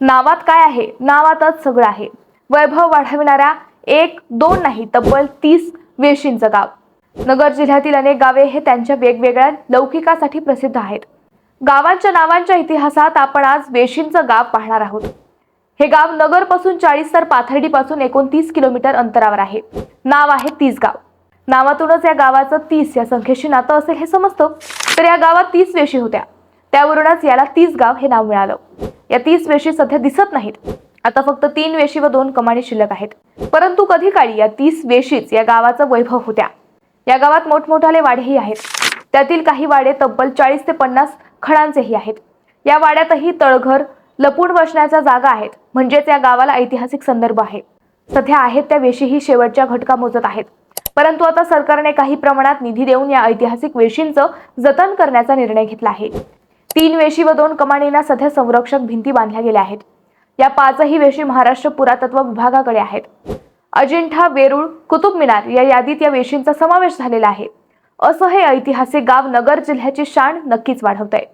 नावात काय आहे? नावातच सगळं आहे. वैभव वाढविणाऱ्या एक दोन नाही तब्बल तीस वेशींचं गाव. नगर जिल्ह्यातील अनेक गावे हे त्यांच्या वेगवेगळ्या लौकिकासाठी प्रसिद्ध आहेत. गावांच्या नावांच्या इतिहासात आपण आज वेशींचं गाव पाहणार आहोत. हे गाव नगरपासून चाळीस तर पाथर्डीपासून एकोणतीस किलोमीटर अंतरावर आहे. नाव आहे तीस गाव. नावातूनच या गावाचं तीस या संख्येशी नातं असेल हे समजतं. तर या गावात तीस वेशी होत्या. त्यावरूनच याला तीस गाव हे नाव मिळालं. या तीस वेशी सध्या दिसत नाहीत. आता फक्त तीन वेशी व दोन कमानी शिल्लक आहेत. परंतु कधी काळी या तीस वेशीच या गावाचं वैभव होत्या. या गावात मोठमोठाले वाडेही आहेत. त्यातील काही वाडे तब्बल चाळीस ते पन्नास खणांचेही आहेत. या वाड्यातही तळघर लपून बसण्याच्या जागा आहेत. म्हणजेच या गावाला ऐतिहासिक संदर्भ आहे. सध्या आहेत त्या वेशीही शेवटच्या घटका मोजत आहेत. परंतु आता सरकारने काही प्रमाणात निधी देऊन या ऐतिहासिक वेशींचं जतन करण्याचा निर्णय घेतला आहे. तीन वेशी व दोन कमानींना सध्या संरक्षक भिंती बांधल्या गेल्या आहेत. या पाचही वेशी महाराष्ट्र पुरातत्व विभागाकडे आहेत. अजिंठा वेरूळ कुतुब मिनार या यादीत या वेशींचा समावेश झालेला आहे. असं हे ऐतिहासिक गाव नगर जिल्ह्याची शान नक्कीच वाढवत आहे